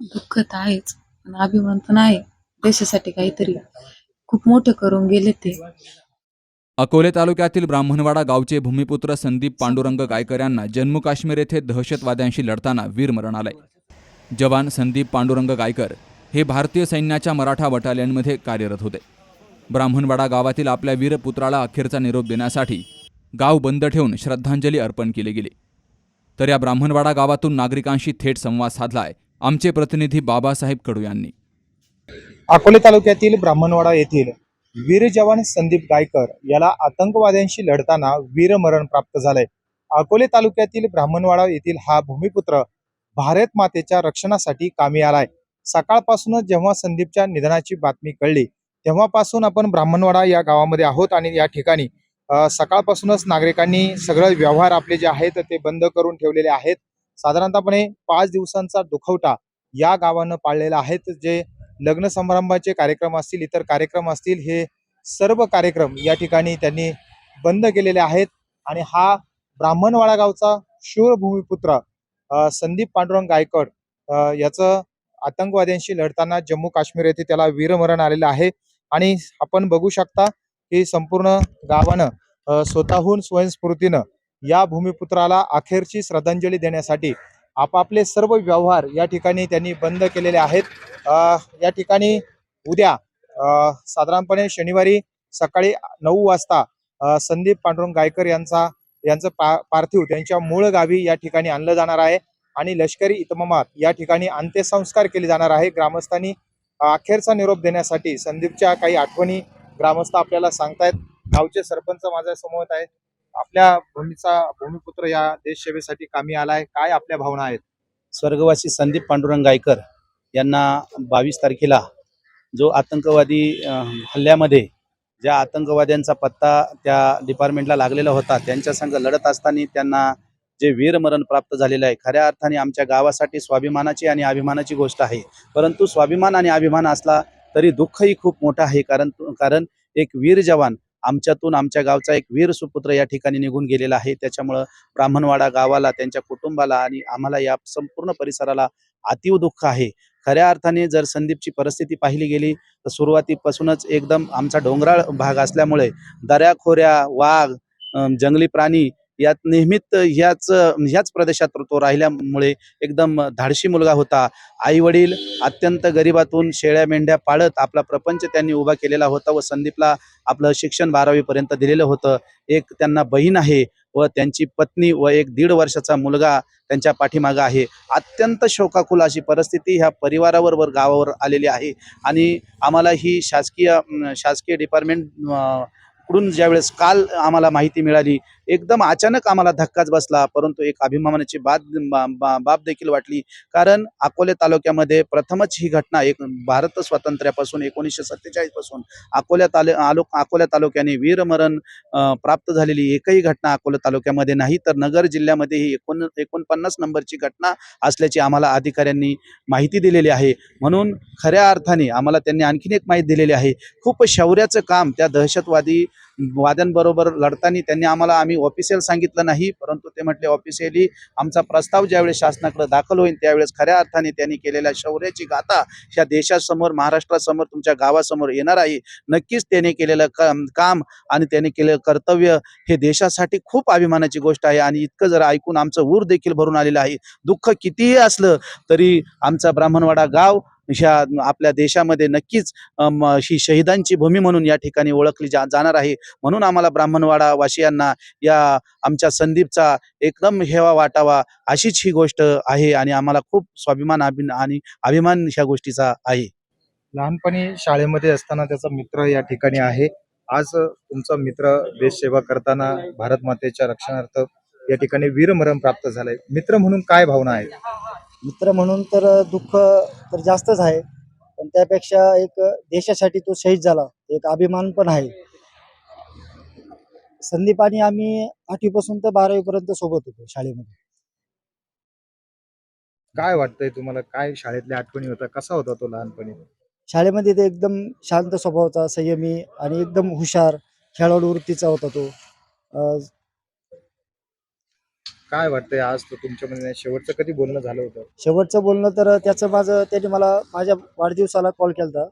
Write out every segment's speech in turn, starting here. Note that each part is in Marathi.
दुःख तर आहेच पण अभिमान पण आहे देशासाठी काहीतरी खूप मोठं करून गेले ते. अकोले तालुक्यातील ब्राह्मणवाडा गावचे भूमिपुत्र संदीप पांडुरंग गायकर यांना जम्मू काश्मीर येथे दहशतवाद्यांशी लढताना वीरमरण आलंय जवान संदीप पांडुरंग गायकर हे भारतीय सैन्याच्या मराठा बटालियनमध्ये कार्यरत होते. ब्राह्मणवाडा गावातील आपल्या वीरपुत्राला अखेरचा निरोप देण्यासाठी गाव बंद ठेवून श्रद्धांजली अर्पण केली गेली. तर या ब्राह्मणवाडा गावातून नागरिकांशी थेट संवाद साधलाय आमचे प्रतिनिधी बाबासाहेब कडू यांनी. अकोले तालुक्यातील ब्राह्मणवाडा येथील वीर जवान संदीप गायकर याला आतंकवाद्यांशी लढताना वीरमरण प्राप्त झालंय. अकोले तालुक्यातील ब्राह्मणवाडा येथील हा भूमिपुत्र भारत मातेच्या रक्षणासाठी कामी आलाय. सकाळपासूनच जेव्हा संदीपच्या निधनाची बातमी कळली तेव्हापासून आपण ब्राह्मणवाडा या गावामध्ये आहोत आणि या ठिकाणी सकाळपासूनच नागरिकांनी सगळं व्यवहार आपले जे आहेत ते बंद करून ठेवलेले आहेत. साधारणतःपणे पाच दिवसांचा दुखवटा या गावानं पाळलेला आहेत. जे लग्न समारंभाचे कार्यक्रम असतील इतर कार्यक्रम असतील हे सर्व कार्यक्रम या ठिकाणी त्यांनी बंद केलेले आहेत. आणि हा ब्राह्मणवाडा गावचा शूर भूमिपुत्र संदीप पांडुरंग गायकड याचं आतंकवाद्यांशी लढताना जम्मू काश्मीर येथे त्याला वीरमरण आलेलं आहे. आणि आपण बघू शकता की संपूर्ण गावानं स्वतःहून स्वयंस्फूर्तीनं या भूमिपुत्राला अखेरची श्रद्धांजली देण्यासाठी आपापले सर्व व्यवहार या ठिकाणी त्यांनी बंद केलेले आहेत. या ठिकाणी उद्या साधारणपणे शनिवारी सकाळी नऊ वाजता संदीप पांडुरंग गायकर यांचा यांचं पा पार्थिव त्यांच्या मूळ गावी या ठिकाणी आणलं जाणार आहे आणि लष्करी इतमामात या ठिकाणी अंत्यसंस्कार केले जाणार आहे. ग्रामस्थांनी अखेरचा निरोप देण्यासाठी संदीपच्या काही आठवणी ग्रामस्थ आपल्याला सांगतायत. गावचे सरपंच माझ्यासमोर आहेत. आपल्या भूमीचा भूमिपुत्र या देशसेवेसाठी कामी आलाय. काय आपल्या भावना आहेत? स्वर्गवासी संदीप पांडुरंग गायकर यांना बावीस तारखेला जो आतंकवादी हल्ल्यामध्ये ज्या आतंकवाद्यांचा पत्ता त्या डिपार्टमेंटला लागलेला होता त्यांच्या संघ लढत असताना त्यांना जे वीरमरण प्राप्त झालेलं आहे खऱ्या अर्थाने आमच्या गावासाठी स्वाभिमानाची आणि अभिमानाची गोष्ट आहे. परंतु स्वाभिमान आणि अभिमान असला तरी दुःखही खूप मोठं आहे कारण कारण एक वीर जवान आमच्यातून आमच्या गावचा एक वीर सुपुत्र या ठिकाणी निघून गेलेला आहे. त्याच्यामुळं ब्राह्मणवाडा गावाला त्यांच्या कुटुंबाला आणि आम्हाला या संपूर्ण परिसराला अतीव दुःख आहे. खऱ्या अर्थाने जर संदीपची परिस्थिती पाहिली गेली तर सुरुवातीपासूनच एकदम आमचा डोंगराळ भाग असल्यामुळे दऱ्याखोऱ्या वाघ जंगली प्राणी यात नेहमीच ह्याच ह्याच प्रदेशात तो राहिल्यामुळे एकदम धाडशी मुलगा होता. आई वडील अत्यंत गरिबातून शेळ्या मेंढ्या पाळत आपला प्रपंच त्यांनी उभा केलेला होता व संदीपला आपलं शिक्षण बारावीपर्यंत दिलेलं होतं. एक त्यांना बहीण आहे व त्यांची पत्नी व एक दीड वर्षाचा मुलगा त्यांच्या पाठीमागं आहे. अत्यंत शोकाकुल अशी परिस्थिती ह्या परिवारावर वर गावावर आलेली आहे. आणि आम्हाला ही शासकीय शासकीय डिपार्टमेंटकडून ज्यावेळेस काल आम्हाला माहिती मिळाली एकदम अचानक आम्हाला धक्काच बसला परंतु एक अभिमानाची बाब बा- बा- बाब देखील वाटली. कारण अकोले तालुक्यामध्ये प्रथमच ही घटना एक भारत स्वातंत्र्यापासून एकोणीसशे सत्तेचाळीसपासून अकोल्या तालु आलो अकोल्या तालुक्याने वीरमरण प्राप्त झालेली एकही घटना अकोला तालुक्यामध्ये नाही. तर नगर जिल्ह्यामध्ये ही एकोण एकोणपन्नास नंबरची घटना असल्याची आम्हाला अधिकाऱ्यांनी माहिती दिलेली आहे. म्हणून खऱ्या अर्थाने आम्हाला त्यांनी आणखीन एक माहिती दिलेली आहे. खूप शौर्याचं काम त्या दहशतवादी वाद्यांबरोबर लढताना त्यांनी आम्हाला आम्ही ऑफिशियल सांगितलं नाही परंतु ते म्हटले ऑफिशियली आमचा प्रस्ताव ज्यावेळेस शासनाकडे दाखल होईल त्यावेळेस खऱ्या अर्थाने त्यांनी केलेल्या शौर्याची गाथा ह्या देशासमोर महाराष्ट्रासमोर तुमच्या गावासमोर येणार आहे. नक्कीच त्याने केलेलं काम काम आणि त्याने केलेलं कर्तव्य हे देशासाठी खूप अभिमानाची गोष्ट आहे आणि इतकं जर ऐकून आमचं ऊर देखील भरून आलेलं आहे. दुःख कितीही असलं तरी आमचा ब्राह्मणवाडा गाव ह्या आपल्या देशामध्ये नक्कीच ही शहीदांची भूमी म्हणून या ठिकाणी ओळखली जा जाणार आहे. म्हणून आम्हाला ब्राह्मणवाडा वासियांना या आमच्या संदीपचा एकदम हेवा वाटावा अशीच ही गोष्ट आहे आणि आम्हाला खूप स्वाभिमान अभिन आणि अभिमान ह्या गोष्टीचा आहे. लहानपणी शाळेमध्ये असताना त्याचा मित्र या ठिकाणी आहे. आज तुमचा मित्र देशसेवा करताना भारत मातेच्या रक्षणार्थ या ठिकाणी वीरमरण प्राप्त झालंय. मित्र म्हणून काय भावना आहेत? मित्र म्हणून तर दुःख तर जास्तच आहे. पण त्यापेक्षा एक देशासाठी तो शहीद झाला. एक अभिमान पण आहे. संदीप आणि आम्ही आठवीपासून तर बारावीपर्यंत सोबत होतो शाळेमध्ये. काय वाटतंय तुम्हाला? काय शाळेतल्या आठवणी होता कसा होता तो लहानपणी? शाळेमध्ये ते एकदम शांत स्वभावाचा संयमी आणि एकदम हुशार खेळाडू वृत्तीचा होता तो. अं, काय वाटतंय आज तो तुमच्यामध्ये? शेवटचं कधी बोलणं झालं होतं? शेवटचं बोलणं तर त्याचं माझं त्याने मला माझ्या वाढदिवसाला कॉल केला होता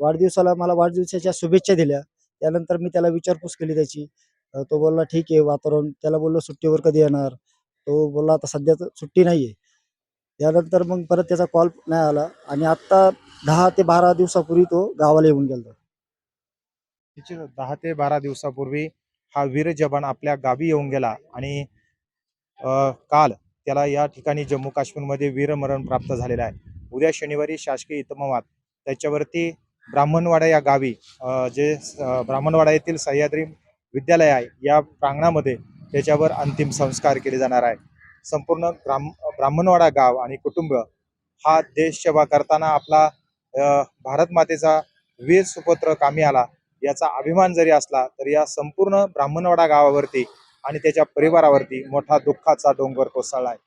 वाढदिवसाला मला वाढदिवसाच्या शुभेच्छा दिल्या. त्यानंतर मी त्याला विचारपूस केली त्याची. तो बोलला ठीक आहे वातावरण. त्याला बोललो सुट्टीवर कधी येणार? तो बोलला आता सध्या सुट्टी नाही आहे त्यानंतर मग परत त्याचा कॉल नाही आला. आणि आत्ता दहा ते बारा दिवसापूर्वी तो गावाला येऊन गेला दहा ते बारा दिवसापूर्वी हा वीर जवान आपल्या गावी येऊन गेला. आणि काल त्याला या ठिकाणी जम्मू काश्मीरमध्ये वीरमरण प्राप्त झालेलं आहे. उद्या शनिवारी शासकीय इतमामात त्याच्यावरती ब्राह्मणवाडा या गावी जे ब्राह्मणवाडा येथील सह्याद्री विद्यालय आहे या प्रांगणामध्ये त्याच्यावर अंतिम संस्कार केले जाणार आहे. संपूर्ण ब्राह्म ब्राह्मणवाडा गाव आणि कुटुंब हा देश सेवा करताना आपला भारत मातेचा वीर सुपुत्र कामी आला याचा अभिमान जरी असला तरी या संपूर्ण ब्राह्मणवाडा गावावरती आणि त्याच्या परिवारावरती मोठा दुःखाचा डोंगर कोसळला आहे.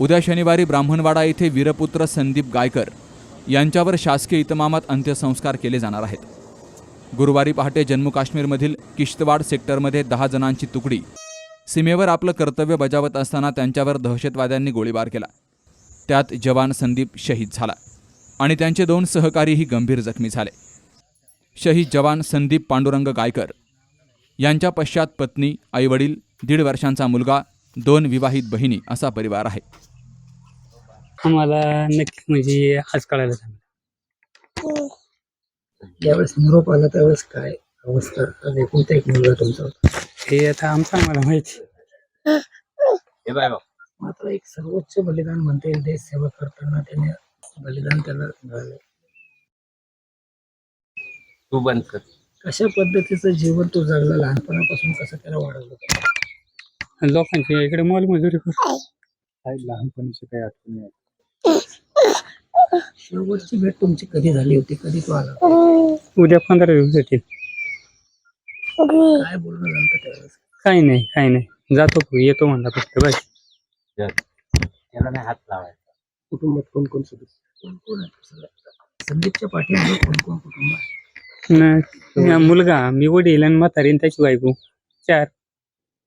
उद्या शनिवारी ब्राह्मणवाडा येथे वीरपुत्र संदीप गायकर यांच्यावर शासकीय इतमामात अंत्यसंस्कार केले जाणार आहेत. गुरुवारी पहाटे जम्मू काश्मीरमधील किश्तवाड सेक्टरमध्ये दहा जणांची तुकडी सीमेवर आपलं कर्तव्य बजावत असताना त्यांच्यावर दहशतवाद्यांनी गोळीबार केला. त्यात जवान संदीप शहीद झाला आणि त्यांचे दोन सहकारीही गंभीर जखमी झाले. शहीद जवान संदीप पांडुरंग गायकर यांच्या पश्चात पत्नी आईवडील दीड वर्षांचा मुलगा दोन विवाहित बहिणी असा परिवार आहे. आम्हाला नक्की म्हणजे आज कळायला झालं. ज्यावेळेस निरोप आला त्यावेळेस काय अवस्था? आणि एकुलता एक मुलगा तुमचा होता. हे आता आमचं आम्हाला माहिती. मात्र एक सर्वोच्च बलिदान म्हणता येईल देश सेवा करताना त्याने बलिदान त्याला मिळालं. तू बंद कर. कशा पद्धतीचं जीवन तो जगला लहानपणापासून कसं त्याला वाढवलं होतं? लोकांची इकडे मोलमजुरी करतो लहानपणीची काही आठवणी आहेत शेवटची भेट तुमची कधी झाली होती? कधी तो आला होता? उद्या पंधरा दिवस येतील काय बोलणं झालं होतं त्यावेळेस? काही नाही काही नाही. जातो येतो म्हणला फक्त बस त्याला नाही हात लावायचा. कुटुंबात कोण कोण सदस्य? कोण कोण आहे? संदीपच्या पाठीमध्ये कोण कोण कुटुंब आहे? न- मुलगा मी वडील आणि म्हातारी आणि त्याची बायको. चार.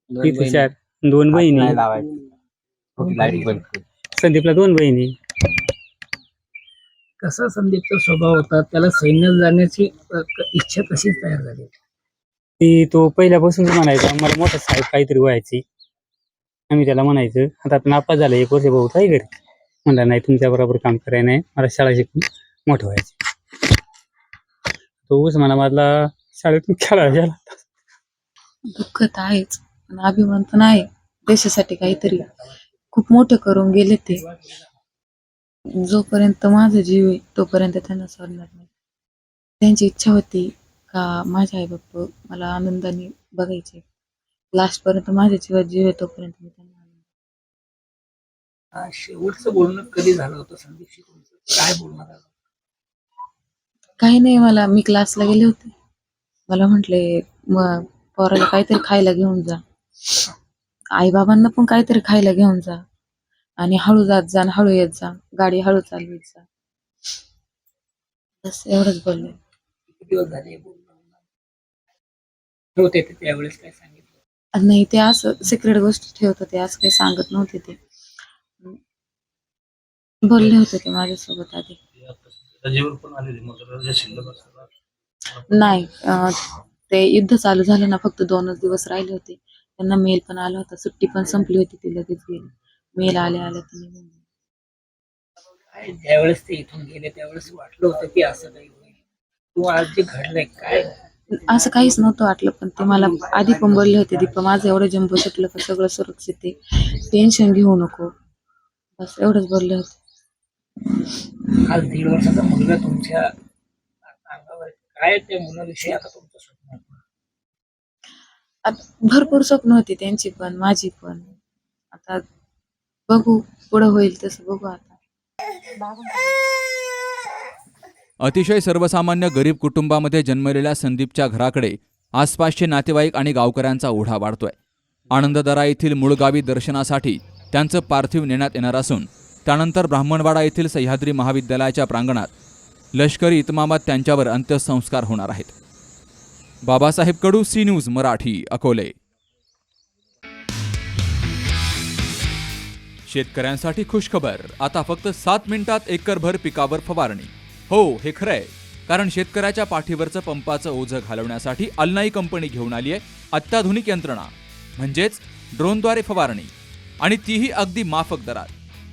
बहिणी. चार. दोन बहिणी. संदीपला दोन बहिणी. कसा संदीपचा स्वभाव होता? त्याला सैन्यात जाण्याची अ, क- इच्छा कशी तयार झाली? ती तो पहिल्यापासूनच म्हणायचा मला मोठा साहेब काहीतरी व्हायची आम्ही त्याला म्हणायचं आता आपण नापास झाला एक वर्ष भाऊ आहे घरी. म्हणला नाही तुमच्या बरोबर काम करायला नाही. मला शाळा शिकून मोठं व्हायचं तो उस्मानाबादला शाळेतून खेळायला गेला. दुःख तर आहेच पण अभिमान पण आहे देशासाठी काहीतरी खूप मोठं करून गेले ते. जोपर्यंत माझा जीव आहे तोपर्यंत त्यांना सोडणार नाही. त्यांची इच्छा होती का माझे आई बाप्पा मला आनंदाने बघायचे. लास्ट पर्यंत माझ्या जीवात जीव आहे तोपर्यंत मी त्यांना आनंद शेवटचं बोलणं कधी झालं होतं? संदीपशी तुमचं? काय बोलणं झालं काही नाही मला मी क्लासला गेले होते. मला म्हटले मग पोराला काहीतरी खायला घेऊन जा. आई बाबांना पण काहीतरी खायला घेऊन जा. आणि हळू जात जा आणि हळू येत जा. गाडी हळू चालवीत जा. बस एवढंच बोलले. किती दिवस झाले हे बोलणं? होते ते त्यावेळेस काय सांगितलं? आणि नाही ते असं सिक्रेट गोष्टी ठेवत होते असं काही सांगत नव्हते ते. बोलले होते ते माझ्यासोबत आधी. नाही अं, ते युद्ध चालू झालं ना फक्त दोनच दिवस राहिले होते. त्यांना मेल पण आला होता सुट्टी पण संपली होती ती लगेच गेली. मेल आले आले ते निघून गेले. काय ज्यावेळेस ते इथून गेले त्यावेळेस वाटलं होतं की असं काही होईल. किंवा आज जे घडलंय काय? असं काहीच नव्हतं वाटलं पण ते मला आधी पण बोलले होते दीपा माझं एवढं जंबो सुटलं का सगळं सुरक्षित आहे. टेन्शन घेऊ नको. बस एवढंच बोलले होते. आज दीड वर्षाचा मुलगा तुमच्या अंगावर आहे. काय त्या मुलाविषयी आता तुमचं स्वप्न आहे? आता भरपूर स्वप्न होती त्यांची पण माझी पण आता बघू पुढं होईल तसं बघू आता अतिशय सर्वसामान्य गरीब कुटुंबामध्ये जन्मलेल्या संदीपच्या घराकडे आसपासचे नातेवाईक आणि गावकऱ्यांचा ओढा वाढतोय आनंददरा येथील मूळगावी दर्शनासाठी त्यांचं पार्थिव नेण्यात येणार असून त्यानंतर ब्राह्मणवाडा येथील सह्याद्री महाविद्यालयाच्या प्रांगणात लष्करी इतमामात त्यांच्यावर अंत्यसंस्कार होणार आहेत. Babasaheb Kadu C news Marathi Akole. शेतकऱ्यांसाठी खुशखबर. आता फक्त सात मिनिटात एकरभर पिकावर फवारणी. हो हे खरं आहे कारण शेतकऱ्याच्या पाठीवरचं पंपाचं ओझं घालवण्यासाठी अल्नाई कंपनी घेऊन आली आहे अत्याधुनिक यंत्रणा. म्हणजेच ड्रोनद्वारे फवारणी. आणि तीही अगदी माफक दरात.